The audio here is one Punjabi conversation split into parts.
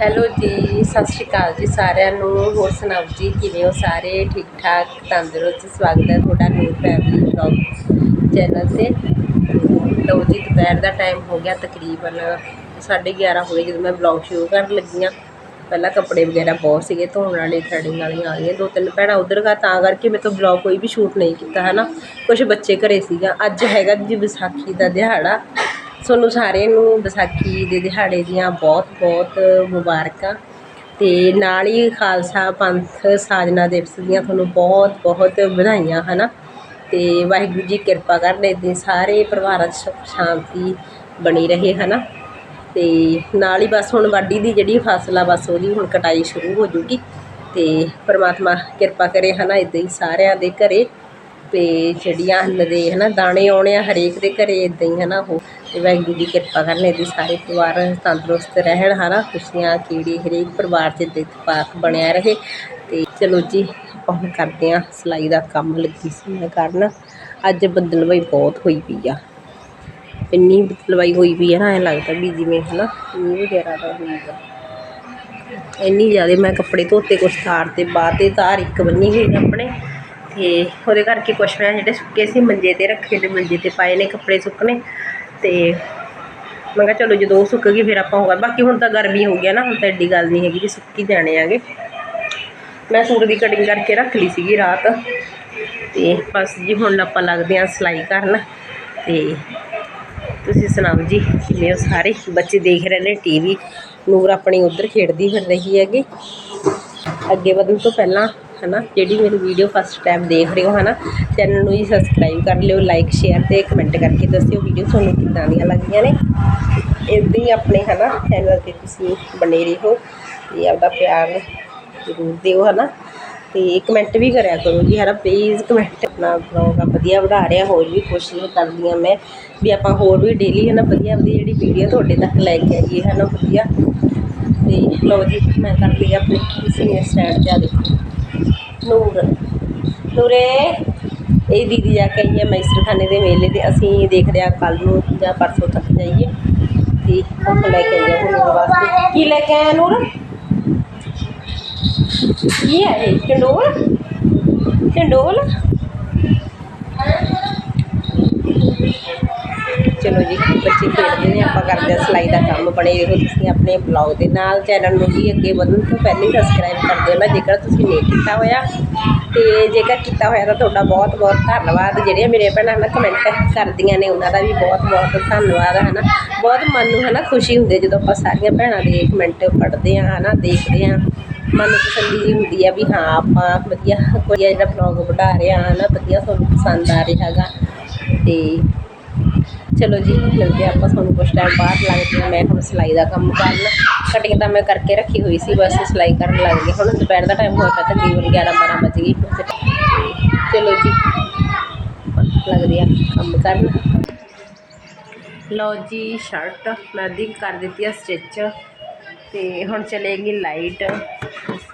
ਹੈਲੋ ਜੀ, ਸਤਿ ਸ਼੍ਰੀ ਅਕਾਲ ਜੀ ਸਾਰਿਆਂ ਨੂੰ। ਹੋਰ ਸੁਣਾਓ ਜੀ, ਕਿਵੇਂ ਹੋ ਸਾਰੇ? ਠੀਕ ਠਾਕ, ਤੰਦਰੁਸਤ, ਸਵਾਗਤ ਹੈ ਤੁਹਾਡਾ ਨਿਊ ਫੈਮਿਲੀ ਵਲੌਗ ਚੈਨਲ ਤੇ। ਲਓ ਜੀ, ਦੁਪਹਿਰ ਦਾ ਟਾਈਮ ਹੋ ਗਿਆ ਤਕਰੀਬਨ 11:30 ਹੋਏ ਜਦੋਂ ਮੈਂ ਵਲੌਗ ਸ਼ੁਰੂ ਕਰਨ ਲੱਗੀ ਹਾਂ। ਪਹਿਲਾਂ ਕੱਪੜੇ ਵਗੈਰਾ ਬਹੁਤ ਸੀਗੇ ਧੋਣ ਵਾਲੇ ਥਰੈਡਿੰਗ ਵਾਲੀਆਂ ਆ ਗਈਆਂ ਦੋ ਤਿੰਨ ਭੈਣਾਂ ਉਧਰ ਗਾ ਤਾਂ ਕਰਕੇ ਮੈਂ ਤੋਂ ਵਲੌਗ ਕੋਈ ਵੀ ਸ਼ੂਟ ਨਹੀਂ ਕੀਤਾ ਹੈ ਨਾ ਕੁਝ ਬੱਚੇ ਘਰੇ ਸੀਗਾ, ਅੱਜ ਹੈਗਾ ਜੀ ਵਿਸਾਖੀ ਦਾ ਦਿਹਾੜਾ। ਤੁਹਾਨੂੰ ਸਾਰਿਆਂ ਨੂੰ ਵਿਸਾਖੀ ਦੇ ਦਿਹਾੜੇ ਦੀਆਂ ਬਹੁਤ ਬਹੁਤ ਮੁਬਾਰਕਾਂ ਅਤੇ ਨਾਲ ਹੀ ਖਾਲਸਾ ਪੰਥ ਸਾਜਨਾ ਦਿਵਸ ਦੀਆਂ ਤੁਹਾਨੂੰ ਬਹੁਤ ਬਹੁਤ ਵਧਾਈਆਂ ਹੈ ਨਾ ਅਤੇ ਵਾਹਿਗੁਰੂ ਜੀ ਕਿਰਪਾ ਕਰਨ ਦੇ ਸਾਰੇ ਪਰਿਵਾਰਾਂ 'ਚ ਸੁੱਖ ਸ਼ਾਂਤੀ ਬਣੀ ਰਹੇ ਹੈ ਨਾ ਅਤੇ ਨਾਲ ਹੀ ਬਸ ਹੁਣ ਵਾਢੀ ਦੀ ਜਿਹੜੀ ਫਸਲ ਆ, ਬਸ ਉਹਦੀ ਹੁਣ ਕਟਾਈ ਸ਼ੁਰੂ ਹੋ ਜੂਗੀ ਅਤੇ ਪਰਮਾਤਮਾ ਕਿਰਪਾ ਕਰੇ ਹੈ ਨਾ ਇਦਾਂ ਹੀ ਸਾਰਿਆਂ ਦੇ ਘਰੇ ਤੇ ਜਿਹੜੀਆਂ ਅੰਨ ਦੇ ਹਨਾ? ਦਾਣੇ ਆਉਣੇ ਆ ਹਰੇਕ ਦੇ ਘਰੇ ਇਦਾਂ ਹੀ, ਹਨਾ? ਉਹ ਤੇ ਵਾਹਿਗੁਰੂ ਦੀ ਕਿਰਪਾ ਕਰਨ, ਇਹਦੀ ਸਾਰੇ ਪਰਿਵਾਰ ਤੰਦਰੁਸਤ ਰਹਿਣ, ਹਨਾ, ਖੁਸ਼ੀਆਂ ਕੀੜੀ ਹਰੇਕ ਪਰਿਵਾਰ 'ਚ ਪਾਕ ਬਣਿਆ ਰਹੇ। ਤੇ ਚਲੋ ਜੀ, ਆਪਾਂ ਹੁਣ ਕਰਦੇ ਆ ਸਿਲਾਈ ਦਾ ਕੰਮ ਲੱਗੀ ਸੀ ਮੈਂ ਕਰਨ। ਅੱਜ ਬੱਦਲਵਾਈ ਬਹੁਤ ਹੋਈ ਪਈ ਆ। ਇੰਨੀ ਬੱਦਲਵਾਈ ਹੋਈ ਪਈ ਆ ਨਾ, ਐਂ ਲੱਗਦਾ ਵੀ ਜਿਵੇਂ, ਹਨਾ, ਮੀਂਹ ਵਗੈਰਾ ਦਾ ਹੋਊਗਾ ਇੰਨੀ ਜ਼ਿਆਦਾ ਮੈਂ ਕੱਪੜੇ ਧੋਤੇ ਕੁਛ ਤਾਰ ਤੇ ਬਾਅਦ ਤੇ ਤਾਰ ਇੱਕ ਬੰਨੀ ਹੋਈ ਆਪਣੇ। ਤੇ ਉਹਦੇ ਕਰਕੇ ਕੁਛ ਮੈਂ ਜਿਹੜੇ ਸੁੱਕੇ ਸੀ, ਮੰਜੇ ਤੇ ਰੱਖੇ ਤੇ ਮੰਜੇ ਤੇ ਪਾਏ ਨੇ ਕੱਪੜੇ ਸੁੱਕਣੇ। ਤੇ ਮੈਂ ਕਿਹਾ ਚਲੋ ਜਦੋਂ ਉਹ ਸੁੱਕ ਗਈ, ਫਿਰ ਆਪਾਂ ਹੋਗਾ ਬਾਕੀ ਹੁਣ ਤਾਂ ਗਰਮੀ ਹੋ ਗਿਆ ਨਾ, ਹੁਣ ਤਾਂ ਐਡੀ ਗੱਲ ਨਹੀਂ ਹੈਗੀ ਵੀ ਸੁੱਕੀ ਜਾਣੇ ਆਗੇ। ਮੈਂ ਸੂਟ ਦੀ ਕਟਿੰਗ ਕਰਕੇ ਰੱਖ ਲਈ ਸੀਗੀ ਰਾਤ। ਤੇ ਬਸ ਜੀ, ਹੁਣ ਆਪਾਂ ਲੱਗਦੇ ਆਂ ਸਿਲਾਈ ਕਰਨ। ਤੇ ਤੁਸੀਂ ਸੁਣਾਓ ਜੀ, ਕਿਵੇਂ ਹੋ ਸਾਰੇ? ਬੱਚੇ ਦੇਖ ਰਹੇ ਨੇ ਟੀਵੀ ਨੂਰ ਆਪਣੀ ਉਧਰ ਖੇਡਦੀ ਫਿਰ ਰਹੀ ਹੈਗੀ। ਅੱਗੇ ਵਧਣ ਤੋਂ ਪਹਿਲਾਂ ਹਨਾ, ਜਿਹੜੀ ਮੇਰੀ ਵੀਡੀਓ ਫਸਟ ਟਾਈਮ ਦੇਖ ਰਹੇ ਹੋ ਹਨਾ ਚੈਨਲ ਨੂੰ ਜੀ ਸਬਸਕ੍ਰਾਈਬ ਕਰ ਲਿਓ ਲਾਈਕ ਸ਼ੇਅਰ ਤੇ ਕਮੈਂਟ ਕਰਕੇ ਦੱਸਿਓ ਵੀਡੀਓ ਤੁਹਾਨੂੰ ਕਿੱਦਾਂ ਦੀਆਂ ਲੱਗੀਆਂ ਨੇ। ਇਦਾਂ ਹੀ ਆਪਣੇ ਹਨਾ ਚੈਨਲ ਤੇ ਤੁਸੀਂ ਬਣੇ ਰਹੋ ਤੇ ਆਪਦਾ ਪਿਆਰ ਜ਼ਰੂਰ ਦਿਓ ਹਨਾ। ਤੇ ਕਮੈਂਟ ਵੀ ਕਰਿਆ ਕਰੋ ਜੀ ਹਨਾ ਪਲੀਜ਼ ਕਮੈਂਟ ਆਪਣਾ ਬਲੌਗ ਆ, ਵਧੀਆ ਵਧਾ ਰਿਹਾ, ਹੋਰ ਵੀ ਕੋਸ਼ਿਸ਼ ਕਰਦੀ ਹਾਂ ਮੈਂ। ਵੀ ਆਪਾਂ ਹੋਰ ਵੀ ਡੇਲੀ ਹਨਾ, ਵਧੀਆ ਵਧੀਆ ਜਿਹੜੀ ਵੀਡੀਓ ਤੁਹਾਡੇ ਤੱਕ ਲੈ ਕੇ ਆਈਏ ਹਨਾ, ਵਧੀਆ। ਤੇ ਲਓ ਜੀ, ਮੈਂ ਕਰ ਲਈ ਆਪਣੀ ਕਿਸੇ ਸਟੈਂਡ ਤੇ ਆ ਦੇਖੋ ਨੂਰ। ਨੂਰੇ, ਇਹ ਦੀਦੀ ਜਾ ਕੇ ਆਈ ਹੈ ਮੈਸਰਖਾਨੇ ਦੇ ਮੇਲੇ ਤੇ ਅਸੀਂ ਦੇਖਦੇ ਆ ਕੱਲ ਨੂੰ ਜਾਂ ਪਰਸੋਂ ਤੱਕ ਜਾਈਏ। ਤੇ ਉਹ ਲੈ ਕੇ ਆਈਏ ਹੁਣ ਨੂਰ ਵਾਸਤੇ। ਕੀ ਲੈ ਕੇ ਆਇਆ ਨੂਰ? ਕੀ ਹੈ ਇਹ? ਚੰਡੋਲ ਚੰਡੋਲ ਚਲੋ ਜੀ, ਬੱਚੇ ਖੇਡਦੇ ਨੇ, ਆਪਾਂ ਕਰਦੇ ਆ ਸਿਲਾਈ ਦਾ ਕੰਮ ਬਣੇ ਰਹੋ, ਤੁਸੀਂ ਆਪਣੇ ਬਲੌਗ ਦੇ ਨਾਲ ਚੈਨਲ ਨੂੰ ਜੀ ਅੱਗੇ ਵਧਣ ਤੋਂ ਪਹਿਲਾਂ ਹੀ ਸਬਸਕ੍ਰਾਈਬ ਕਰ ਦਿਓ ਨਾ, ਜੇਕਰ ਤੁਸੀਂ ਨਹੀਂ ਕੀਤਾ ਹੋਇਆ, ਤੇ ਜੇਕਰ ਕੀਤਾ ਹੋਇਆ ਤਾਂ ਤੁਹਾਡਾ ਬਹੁਤ ਬਹੁਤ ਧੰਨਵਾਦ, ਜਿਹੜੀਆਂ ਮੇਰੇ ਭੈਣਾਂ ਨਾ ਕਮੈਂਟ ਕਰਦੀਆਂ ਨੇ, ਉਹਨਾਂ ਦਾ ਵੀ ਬਹੁਤ ਬਹੁਤ ਧੰਨਵਾਦ ਹੈ ਨਾ ਬਹੁਤ ਮਨ ਨੂੰ ਹੈ ਨਾ ਖੁਸ਼ੀ ਹੁੰਦੀ ਹੈ ਜਦੋਂ ਆਪਾਂ ਸਾਰੀਆਂ ਭੈਣਾਂ ਦੇ ਕਮੈਂਟ ਪੜ੍ਹਦੇ ਹਾਂ ਹੈ ਨਾ ਦੇਖਦੇ ਹਾਂ। ਮਨ ਨੂੰ ਤਸੱਲੀ ਜਿਹੀ ਹੁੰਦੀ ਆ ਵੀ ਹਾਂ, ਆਪਾਂ ਵਧੀਆ ਕੋਈ ਜਿਹੜਾ ਬਲੌਗ ਬਣਾ ਰਹੇ ਹਾਂ ਨਾ ਵਧੀਆ ਤੁਹਾਨੂੰ ਪਸੰਦ ਆ ਰਿਹਾ ਹੈਗਾ। ਤੇ ਚਲੋ ਜੀ, ਮਿਲਦੇ ਹਾਂ ਆਪਾਂ ਤੁਹਾਨੂੰ ਕੁਛ ਟਾਈਮ ਬਾਅਦ ਲੱਗਦੇ ਹਾਂ ਮੈਂ ਹੁਣ ਸਿਲਾਈ ਦਾ ਕੰਮ ਕਰਨ। ਕਟਿੰਗ ਤਾਂ ਮੈਂ ਕਰਕੇ ਰੱਖੀ ਹੋਈ ਸੀ, ਬਸ ਸਿਲਾਈ ਕਰਨ ਲੱਗ ਗਈ। ਹੁਣ ਦੁਪਹਿਰ ਦਾ ਟਾਈਮ ਹੋਇਆ ਪਿਆ ਤਕਰੀਬਨ 11 12 ਵਜ ਗਈ ਚਲੋ ਜੀ, ਲੱਗਦੇ ਆ ਕੰਮ ਕਰਨ। ਲਓ ਜੀ ਸ਼ਰਟ ਮੈਂ ਅੱਧੀ ਕਰ ਦਿੱਤੀ ਆ ਸਟਿਚ ਤੇ ਹੁਣ ਚਲੇਗੀ ਲਾਈਟ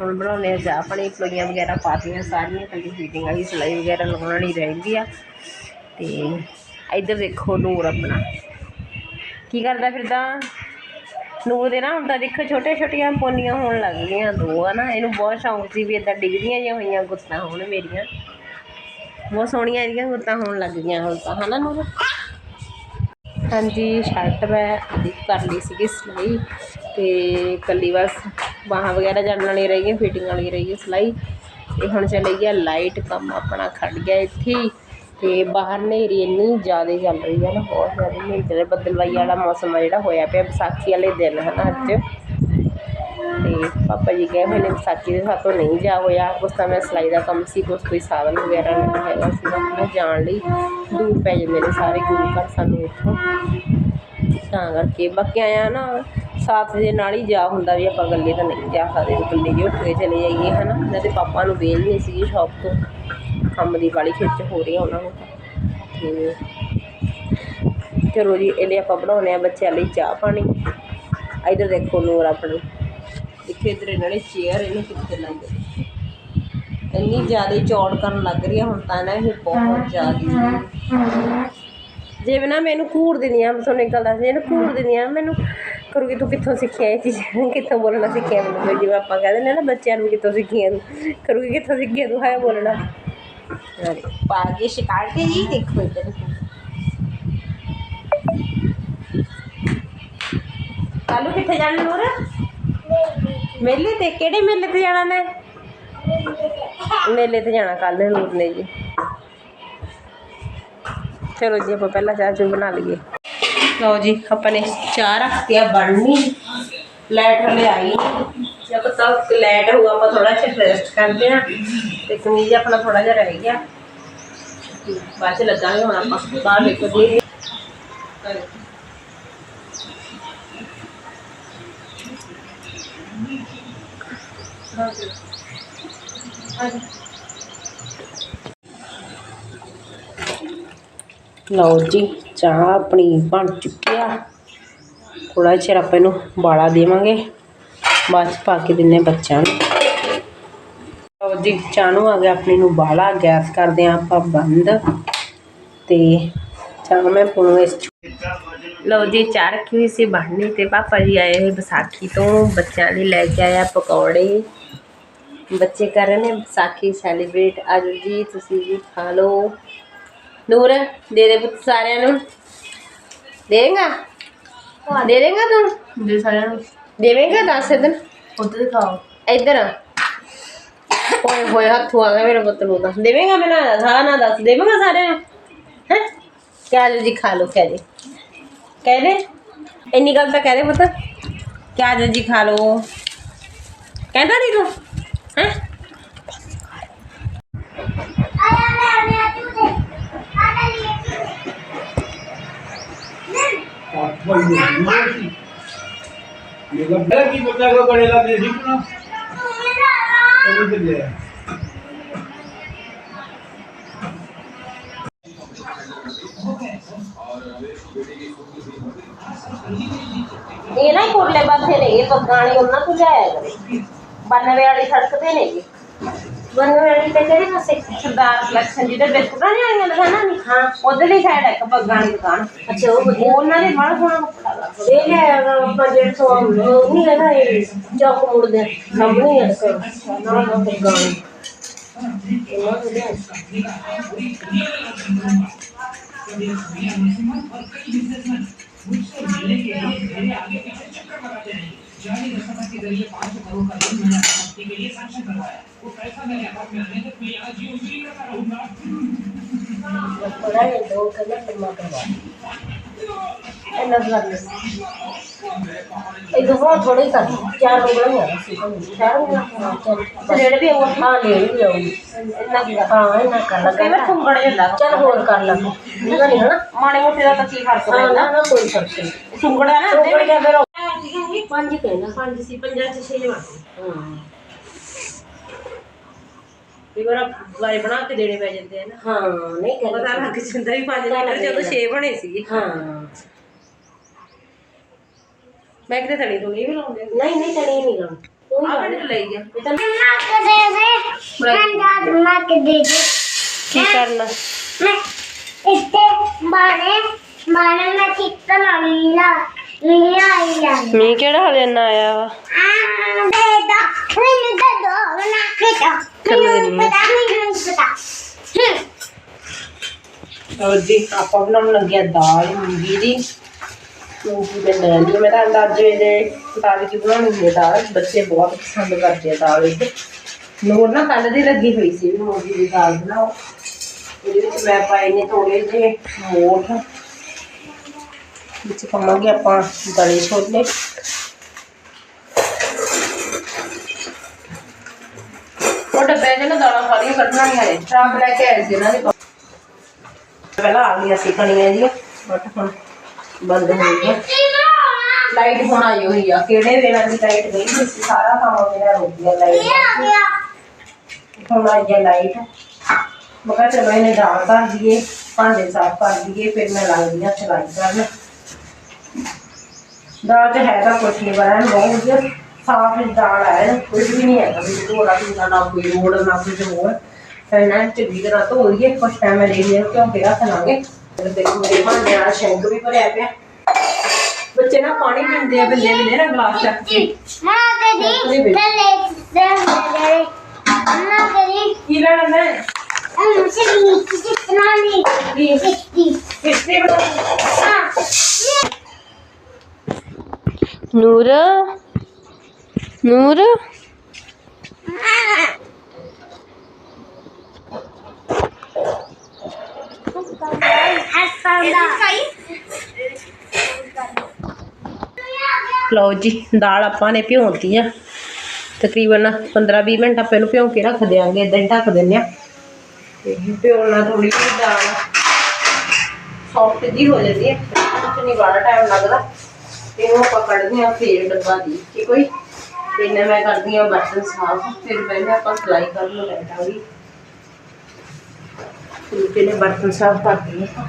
ਹੁਣ ਬਣਾਉਣੇ ਆ ਚਾਹ ਪਾਣੀ, ਪਲੋਈਆਂ ਵਗੈਰਾ ਪਾਤੀਆਂ ਸਾਰੀਆਂ। ਕੱਲੀ ਫੀਟਿੰਗ ਵਾਲੀ ਸਿਲਾਈ ਵਗੈਰਾ ਲਗਾਉਣ ਵਾਲੀ ਰਹਿੰਦੀ ਆ। ਤੇ ਇੱਧਰ ਦੇਖੋ ਨੂਰ ਆਪਣਾ। ਕੀ ਕਰਦਾ ਫਿਰਦਾ? ਨੂਰ ਦੇ ਨਾ ਹੁਣ ਤਾਂ ਦੇਖੋ ਛੋਟੇ ਛੋਟੀਆਂ ਪੋਨੀਆਂ ਹੋਣ ਲੱਗ ਗਈਆਂ ਦੋ ਆ ਨਾ ਇਹਨੂੰ ਬਹੁਤ ਸ਼ੌਂਕ ਸੀ ਵੀ ਇਦਾਂ ਡਿੱਗਦੀਆਂ ਜਿਹੀਆਂ ਹੋਈਆਂ ਗੁੱਤਾਂ ਹੋਣ ਮੇਰੀਆਂ। ਬਹੁਤ ਸੋਹਣੀਆਂ ਇਹਦੀਆਂ ਗੁੱਤਾਂ ਹੋਣ ਲੱਗ ਗਈਆਂ ਹੁਣ ਤਾਂ, ਹਨਾ ਨੂਰ? ਹਾਂਜੀ ਸ਼ਰਟ ਮੈਂ ਅੱਧੀ ਕਰ ਲਈ ਸੀਗੀ ਸਿਲਾਈ ਤੇ ਕੱਲੀ ਬਸ ਬਾਹਾਂ ਵਗੈਰਾ ਜਾਣ ਵਾਲੀ ਰਹੀ ਗਈ ਫਿਟਿੰਗ ਵਾਲੀ ਰਹੀ ਗਈ ਸਿਲਾਈ। ਤੇ ਹੁਣ ਚਲੇ ਗਿਆ ਲਾਈਟ ਕੰਮ, ਆਪਣਾ ਖੜ ਗਿਆ ਇੱਥੇ ਅਤੇ ਬਾਹਰ ਹਨੇਰੀ ਇੰਨੀ ਜ਼ਿਆਦਾ ਚੱਲ ਰਹੀ ਹੈ ਨਾ, ਬਹੁਤ ਜ਼ਿਆਦਾ ਹਨੇਰੀ ਚੱਲ ਰਹੀ ਬੱਦਲਵਾਈ ਵਾਲਾ ਮੌਸਮ ਆ ਜਿਹੜਾ ਹੋਇਆ ਪਿਆ ਵਿਸਾਖੀ ਵਾਲੇ ਦਿਨ ਹੈ ਨਾ ਅੱਜ। ਅਤੇ ਪਾਪਾ ਜੀ ਗਏ ਹੋਏ ਨੇ ਵਿਸਾਖੀ ਦੇ ਸਾਥੋਂ ਨਹੀਂ ਜਾ ਹੋਇਆ। ਉਸ ਤਾਂ ਮੈਂ ਸਿਲਾਈ ਦਾ ਕੰਮ ਸੀ, ਕੁਛ ਕੋਈ ਸਾਧਨ ਵਗੈਰਾ ਨਹੀਂ ਹੈਗਾ ਸੀਗਾ ਮੈਂ ਜਾਣ ਲਈ ਦੂਰ ਪੈ ਜਾਂਦੇ ਨੇ ਸਾਰੇ ਗੁਰੂ ਘਰ ਸਾਨੂੰ ਇੱਥੋਂ। ਤਾਂ ਕਰਕੇ ਬਾਕੀ ਆਇਆ ਨਾ, ਸਾਥ ਦੇ ਨਾਲ ਹੀ ਜਾ ਹੁੰਦਾ ਵੀ ਆਪਾਂ ਇਕੱਲੇ ਤਾਂ ਨਹੀਂ ਜਾ ਸਕਦੇ। ਇਕੱਲੇ ਜੇ ਉੱਠ ਕੇ ਚਲੇ ਜਾਈਏ ਹੈ ਨਾ ਇਹਨਾਂ ਦੇ ਪਾਪਾ ਨੂੰ ਵੇਲ ਨਹੀਂ ਸੀਗੀ ਸ਼ੌਪ ਤੋਂ। ਕੰਮ ਦੀ ਵਾਲੀ ਖਿੱਚ ਹੋ ਰਹੀ ਆ ਉਹਨਾਂ ਨੂੰ ਤੇ। ਚਲੋ ਜੀ, ਇਹਦੇ ਆਪਾਂ ਬਣਾਉਂਦੇ ਆ ਬੱਚਿਆਂ ਲਈ ਚਾਹ ਪਾਣੀ। ਇਧਰ ਦੇਖੋ ਨੂਰ ਆਪਣੀ। ਦੇਖੋ ਇਧਰ ਇਹਨਾਂ ਨੇ ਚੇਅਰ ਇਹਨੂੰ ਕਿੱਥੇ ਲਾਈ ਇੰਨੀ ਜ਼ਿਆਦਾ ਚੌੜ ਕਰਨ ਲੱਗ ਰਹੀ ਆ, ਹੁਣ ਤਾਂ ਨਾ ਇਹ ਬਹੁਤ ਜ਼ਿਆਦਾ ਜੇ ਨਾ ਮੈਨੂੰ ਘੂਰ ਦਿੰਦੀਆਂ ਮੈਂ ਤੁਹਾਨੂੰ ਇੱਕ ਗੱਲ ਦੱਸਦੀ ਇਹਨੂੰ ਘੂਰ ਦਿੰਦੀਆਂ ਮੈਨੂੰ ਕਰੂਗੀ ਤੂੰ ਕਿੱਥੋਂ ਸਿੱਖਿਆ ਇਹ ਚੀਜ਼ਾਂ? ਕਿੱਥੋਂ ਬੋਲਣਾ ਸਿੱਖਿਆ ਮੈਨੂੰ? ਜਿਵੇਂ ਆਪਾਂ ਕਹਿੰਦੇ ਨੇ ਨਾ, ਬੱਚਿਆਂ ਨੂੰ ਕਿੱਥੋਂ ਸਿੱਖੀਆਂ ਤੂੰ? ਕਰੂਗੀ ਕਿੱਥੋਂ ਸਿੱਖਿਆ ਤੂੰ? ਹਾਏ ਬੋਲਣਾ। ਅਰੇ ਪਾ ਕੇ ਸ਼ਿਕਾਰ ਕੇ ਜੀ ਦੇਖੋ ਕਿੱਥੇ ਜਾਣਾ ਨੂਰ ਮੇਲੇ ਤੇ ਕਿਹੜੇ ਮੇਲੇ ਤੇ ਜਾਣਾ ਨੇ ਮੇਲੇ ਤੇ ਜਾਣਾ ਕੱਲ ਨੂਰ ਨੇ ਜੀ ਚਲੋ ਜੀ ਆਪਾਂ ਪਹਿਲਾਂ ਚਾਹ ਚੂ ਬਣਾ ਲਈਏ ਲਓ ਜੀ ਆਪਾਂ ਨੇ ਚਾਹ ਰੱਖਤੀ ਆ ਬਣਨੀ ਲਾਈਟ ਹਲੇ ਆਈ ਨਹੀਂ। ਜਦ ਤੱਕ ਲਾਈਟ ਹੋਊ ਆਪਾਂ ਥੋੜਾ ਜਿਹਾ ਰੈਸਟ ਕਰਦੇ ਆ ਤੇ ਕਮੀਜ਼ ਆਪਣਾ ਥੋੜਾ ਜਿਹਾ ਰਹਿ ਗਿਆ। ਬਾਅਦ ਚ ਲੱਗਾਂਗੇ ਹੁਣ ਆਪਾਂ ਬਾਹਰ ਨਿਕਲਦੇ ਲਓ ਜੀ, ਚਾਹ ਆਪਣੀ ਬਣ ਚੁੱਕੀ ਆ। ਥੋੜਾ ਚਿਰ ਆਪਾਂ ਇਹਨੂੰ ਬਾਲਾ ਦੇਵਾਂਗੇ। ਬਾਅਦ ਚ ਪਾ ਕੇ ਦਿੰਨੇ ਬੱਚਿਆਂ ਨੂੰ। ਲਓ ਜੀ ਚਾਹ ਨੂੰ ਆ ਗਿਆ ਆਪਣੀ ਨੂੰ ਬਾਲਾ ਗੈਸ ਕਰਦੇ ਆ ਆਪਾਂ ਬੰਦ। ਤੇ ਚਾਹ ਮੈਂ ਪੁਣੋ ਇਸ 'ਚ ਲਓ ਜੀ ਚਾਹ ਰੱਖੀ ਹੋਈ ਸੀ ਬਣਨੀ ਤੇ ਪਾਪਾ ਜੀ ਆਏ ਹੋਏ ਵਿਸਾਖੀ ਤੋਂ ਬੱਚਿਆਂ ਲਈ ਲੈ ਕੇ ਆਇਆ ਪਕੌੜੇ। ਬੱਚੇ ਕਰ ਰਹੇ ਨੇ ਵਿਸਾਖੀ ਸੈਲੀਬ੍ਰੇਟ ਅੱਜ ਜੀ ਤੁਸੀਂ ਵੀ ਖਾ ਲਓ। ਨੂਰ ਦੇ ਦੇ ਪੁੱਤ ਸਾਰਿਆਂ ਨੂੰ। ਦੇਗਾ ਦੇ ਦੇਗਾ ਤੂੰ? ਦੇ ਸਾਰਿਆਂ ਨੂੰ। ਦੇਵੇਂਗਾ ਦੱਸ ਦਿਨ ਉੱਧਰ ਦਿਖਾਓ। ਇੱਧਰ। ओए होए, हथ हुआ मेरे पुत्र नु दस। देवेगा मेरा ना दस देवेगा सारे हैं? क्या लो जी, खा लो, कह दे। कह दे? ए निकलता तो कह दे पुत्र। क्या लो जी, खा लो। कहता नहीं तू? हैं? ये लग रहा है कि बच्चा को करेला दे दी ना? ਉਹ ਇਹ ਨਾ ਕੋਟਲੇ ਨੇ, ਇਹ ਪੱਗਾਂ ਵਾਲੀ ਉਹਨਾਂ ਤੋਂ ਜਾਇਆ ਕਰੇ। 92 ਵਾਲੀ ਸੜਕ ਤੇ ਨੇ 92 ਵਾਲੀ ਤੇ ਕਿਹੜੇ ਪਾਸੇ ਸਰਦਾਰ ਕਲੈਕਸ਼ਨ ਜਿਹਦੇ ਬਿਸਕੁਟਾਂ ਨਹੀਂ ਆਈਆਂ ਦੁਕਾਨਾਂ ਨਹੀਂ? ਹਾਂ। ਉਧਰਲੀ ਸਾਈਡ ਇੱਕ ਪੱਗਾਣੀ ਦੁਕਾਨ। ਅੱਛਾ ਉਹ ਵਧੀਆ। ਉਹਨਾਂ ਦੇ ਬੜਾ ਸੋਹਣਾ ਕੱਪੜਾ ਲੱਗਦਾ ਇਹ ਲੈ ਆਪਾਂ ਜਿਹੜੇ ਤੋਂ ਨਹੀਂ ਹੈਗਾ ਇਹ ਚੌਕ ਮੁੜ ਦੇ ਸਾਹਮਣੇ ਹੈ ਨਾ ਨਾ ਪੱਗਾਣੀ ਇਹਨਾਂ ਦੇ ਲਿਆ। ਬੜਾ ਇਹ ਦੋ ਕਲਰ ਜਮਾ ਕਰਵਾ ਇਹਨਾਂ ਦਾ ਕਰ ਇਹ ਦੋ ਥੋੜੇ ਕਰ ਚਾਰ ਰੋਗਣਾ ਹੈ ਸੀ ਚਾਰ ਰੋਗਣਾ ਤੇ ਰੇੜ ਵੀ ਉਹ ਹਾਂ ਲੈ ਵੀ ਆਉਗੀ ਇਹਨਾਂ ਦੀ ਹਾਂ ਇਹਨਾਂ ਕਰ ਲਾ ਕਈ ਵਾਰ ਖੁੰਗੜ ਜਾਂਦਾ ਚੱਲ ਹੋਰ ਕਰ ਲਾ ਇਹਨਾਂ ਨਹੀਂ ਹਨਾ ਮਾੜੇ ਮੋਟੇ ਦਾ ਤਾਂ ਕੀ ਫ਼ਰਕ ਪੈਂਦਾ ਨਾ ਨਾ ਕੋਈ ਫ਼ਰਕ ਨਹੀਂ ਖੁੰਗੜਾ ਨਾ ਖੁੰਗੜ ਗਿਆ ਫਿਰ ਪੰਜ ਕਹਿੰਦਾ ਪੰਜ ਸੀ ਪੰਜਾਂ ਚ ਛੇ ਬਣ ਹਾਂ। ਵੀ ਵਾਰ ਵਾਰੇ ਬਣਾ ਕੇ ਦੇਣੇ ਪੈ ਜਾਂਦੇ ਆ ਨਾ। ਹਾਂ ਨਹੀਂ ਕਹਿੰਦਾ ਪਤਾ ਲੱਗ ਜਾਂਦਾ ਵੀ ਪੰਜ ਲੀਟਰ ਜਦੋਂ 6 ਬਣੇ ਸੀਗੇ। ਹਾਂ। ਮੈਂ ਕਿਤੇ ਤਣੀ ਤੋਂ ਨਹੀਂ ਵੀ ਲਾਉਂਦੇ। ਨਹੀਂ ਨਹੀਂ ਤਣੀ ਨਹੀਂ ਲਾਉਂਦੇ। ਤੂੰ ਹੀ ਲਾਉਂਦੇ ਲਈ ਗਿਆ ਇਹ ਤਾਂ ਕੀ ਕਰਨਾ? ਮੀਂਹ ਕਿਹੜਾ ਹਲੇ ਨਾ ਆਇਆ ਵਾ? ਲਓ ਜੀ ਆਪਾਂ ਬਣਾਉਣ ਲੱਗੇ ਆ ਦਾਲ ਮੂੰਗੀ ਦੀ ਮੂੰਗੀ ਦੇ ਲੈ ਲਈ। ਮੈਂ ਤਾਂ ਅੰਦਾਜ਼ੇ ਦੇ ਮੁਤਾਬਿਕ ਹੀ ਬਣਾਉਣੀ ਹੈ ਦਾਲ ਬੱਚੇ ਬਹੁਤ ਪਸੰਦ ਕਰਦੇ ਆ ਦਾਲ ਇਹ ਨੂਰ ਨਾ ਕੱਲ ਦੀ ਲੱਗੀ ਹੋਈ ਸੀ ਮੂੰਗੀ ਦੀ ਦਾਲ ਬਣਾਓ। ਇਹਦੇ ਵਿੱਚ ਮੈਂ ਪਾਏ ਨੇ ਥੋੜੇ ਜਿਹੇ ਮੋਠ। ਵਿੱਚ ਪਾਵਾਂਗੇ ਆਪਾਂ ਦਲੇ ਛੋਲੇ ਉਹ ਡੱਬੇ ਦੇ ਨਾ ਦਾਲਾਂ ਸਾਰੀਆਂ ਕੱਢਣਾ ਨਹੀਂ ਆਏ ਸ਼ਾਮ ਲੈ ਕੇ ਆਏ ਸੀ ਇਹਨਾਂ ਦੇ ਕੋਲ। ਪਹਿਲਾਂ ਆ ਗਈਆਂ ਸੀ ਕਣੀਆਂ ਜੀ ਬਟ ਹੁਣ ਬੰਦ ਹੋ ਗਈਆਂ ਲਾਈਟ ਹੁਣ ਆਈ ਹੋਈ ਆ ਕਿਹੜੇ ਵੇਲੇ ਦੀ ਲਾਈਟ ਗਈ ਹੋਈ ਸੀ ਸਾਰਾ ਕੰਮ ਮੇਰਾ ਰੁਕ ਗਿਆ ਲਾਈਟ ਹੁਣ ਆ ਗਿਆ ਲਾਈਟ ਮੈਂ ਕਿਹਾ ਚਲੋ ਇਹਨੇ ਦਾਲ ਧਰ ਦਈਏ ਭਾਂਡੇ ਸਾਫ਼ ਕਰ ਦਈਏ ਫਿਰ ਮੈਂ ਲੱਗਦੀ ਹਾਂ ਚਲਾਈ ਕਰਨ ਦਾਲ ਤੇ ਹੈ ਤਾਂ ਕੁਛ ਨਹੀਂ ਬਣਾ ਬਹੁਤ ਵਧੀਆ ਸਾਫ਼ ਹੀ ਦਾਲ ਹੈ ਕੁਝ ਵੀ ਨਹੀਂ ਹੈਗਾ ਵੀ ਥੋੜਾ ਪੀਣਾ ਨਾ ਕੋਈ ਰੋੜ ਨਾ ਕੁਝ ਹੋਰ ਫਿਰ ਨਾ ਚੰਗੀ ਤਰ੍ਹਾਂ ਧੋ ਲਈਏ ਕੁਛ ਟਾਈਮ ਲੈ ਲਈਏ ਕਿਉਂ ਪਿਆ ਕਰਾਂਗੇ ਦੇਖੋ ਮੇਰੇ ਭਾਂਡੇ ਨਾਲ ਸ਼ੈਂਕ ਵੀ ਭਰਿਆ ਪਿਆ ਬੱਚੇ ਨਾ ਪਾਣੀ ਪੀਂਦੇ ਆ ਬੰਦੇ ਬੰਦੇ ਨਾ ਗਲਾਸ ਚੱਕ ਕੇ ਮਾਂ ਨੂਰ? ਨੂਰ? ਲਓ ਜੀ, ਦਾਲ ਆਪਾਂ ਨੇ ਭਿਉਂਤੀ ਆ। ਤਕਰੀਬਨ 15-20 ਮਿੰਟ ਆਪਾਂ ਇਹਨੂੰ ਭਿਉਂ ਕੇ ਰੱਖ ਦਿਆਂਗੇ ਇਦਾਂ ਹੀ ਢੱਕ ਦਿੰਨੇ ਆ। ਤੇ ਭਿਉਣਾ ਥੋੜੀ ਜਿਹੀ ਦਾਲ ਸੌਫਟ ਜੀ ਹੋ ਜਾਂਦੀ ਹੈ ਕੁਝ ਨਹੀਂ ਬੜਾ ਟਾਈਮ ਲੱਗਦਾ। ਤੇ ਇਹਨੂੰ ਆਪਾਂ ਕੱਢਦੇ ਆ ਫੇਰ ਡੱਬਾ ਦੀ ਕਿ ਕੋਈ ਤੇ ਮੈਂ ਕਰਦੀ ਆ ਬਰਤਨ ਸਾਫ਼, ਫਿਰ ਪਹਿਲੇ ਆਪਾਂ ਸਲਾਈ ਕਰਨ ਨੂੰ ਲੈਟਾਂਗੇ ਤੇ ਨੇ ਬਰਤਨ ਸਾਫ਼ ਕਰਦੇ ਆ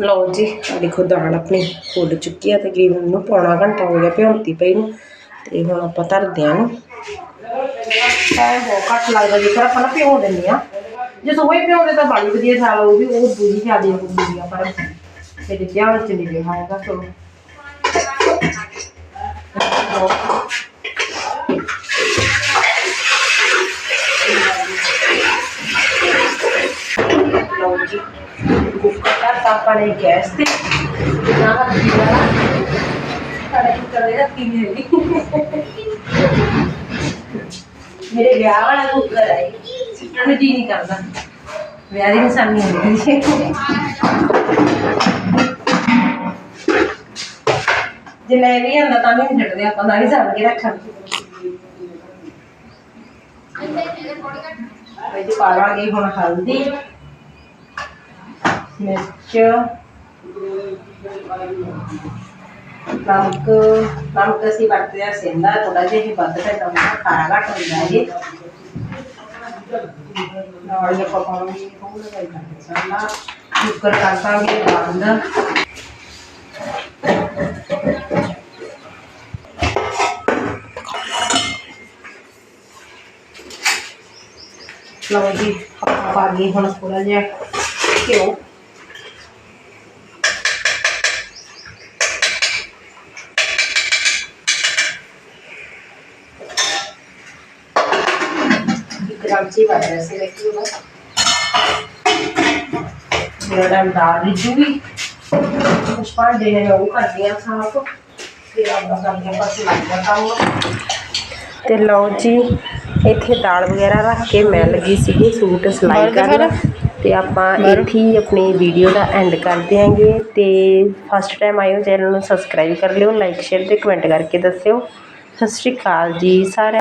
ਲਓ ਜੀ ਆ ਦੇਖੋ ਦਾਲ ਆਪਣੀ ਫੁੱਲ ਚੁੱਕੀ ਆ ਤਕਰੀਬਨ ਨੂੰ ਪੌਣਾ ਘੰਟਾ ਹੋ ਗਿਆ ਭਿਉਂਤੀ ਪਈ ਨੂੰ, ਤੇ ਹੁਣ ਆਪਾਂ ਧਰਦੇ ਆ ਨੂੰ ਟਾਈਮ ਬਹੁਤ ਘੱਟ ਲੱਗਦਾ, ਜੇਕਰ ਆਪਾਂ ਨਾ ਭਿਉਂ ਦਿੰਦੇ ਆ ਜੇ ਸੋਹੇ ਭਿਉਂਦੇ ਤਾਂ ਬੜੀ ਵਧੀਆ ਸਾਲ ਉਹ ਉਹ ਦੂਜੀ ਜ਼ਿਆਦਾ ਹੁੰਦੀ ਪਰ ਇਹਦੇ ਧਿਆਨ ਚ ਨਹੀਂ ਰਿਹਾ ਹੈਗਾ ਕੁੱਕਰ ਦਾ ਆਪਾਂ ਨੇ ਗੈਸ ਤੇ। ਨਾ ਹੱਥੀ ਵਾਲਾ ਸਾਡੇ ਕੁੱਕਰ ਦੇ ਰੱਖੀ ਮੇਰੇ ਵਿਆਹ ਵਾਲਾ ਕੁੱਕਰ ਹੈ। ਸਿੱਟਣ ਜੀ ਨਹੀਂ ਕਰਦਾ। ਵਿਆਹ ਦੀ ਨਿਸ਼ਾਨੀ ਹੁੰਦੀ ਹੈ। ਜੇ ਲੈ ਵੀ ਆਂਦਾ ਤਾਂ ਵੀ ਛੱਡਦੇ, ਆਪਾਂ ਤਾਂ ਹੀ ਸਾਂਭ ਕੇ ਰੱਖਾਂਗੇ। ਇਹਦੇ ਪਾਵਾਂਗੇ ਹੁਣ ਹਲਦੀ, ਮਿਰਚ, ਨਮਕ। ਨਮਕ ਅਸੀਂ ਵਰਤਦੇ ਹਾਂ ਸਿੰਦਾ ਥੋੜਾ ਜਿਹਾ ਹੀ ਵੱਧ ਪੈਂਦਾ ਹੁੰਦਾ ਖਾਰਾ ਘੱਟ ਹੁੰਦਾ ਹੈ। ਨਾਲ ਹੀ ਆਪਾਂ ਪਾਵਾਂਗੇ ਥੋੜਾ ਜਿਹਾ ਕੁੱਕਰ ਕਰ ਦਾਂਗੇ ਬੰਦ ਲਓ ਜੀ, ਆਪਾਂ ਪਾ ਲਈਏ ਹੁਣ ਥੋੜਾ ਜਿਹਾ ਘਿਓ। ਤੇ ਲਓ ਜੀ ਇੱਥੇ ਦਾਲ ਵਗੈਰਾ ਰੱਖ ਕੇ ਮੈਂ ਲੱਗੀ ਸੀਗੀ ਸੂਟ ਸਿਲਾਈ ਕਰਨ। ਤੇ ਆਪਾਂ ਇੱਥੇ ਹੀ ਆਪਣੀ ਵੀਡੀਓ ਦਾ ਐਂਡ ਕਰ ਦਿਆਂਗੇ। ਤੇ ਫਸਟ ਟਾਈਮ ਹੋ ਚੈਨਲ ਨੂੰ ਸਬਸਕ੍ਰਾਈਬ ਕਰ ਲਿਓ ਲਾਈਕ ਸ਼ੇਅਰ ਤੇ ਕਮੈਂਟ ਕਰਕੇ ਦੱਸਿਓ। ਸਤਿ ਸ਼੍ਰੀ ਅਕਾਲ ਜੀ ਸਾਰਿਆਂ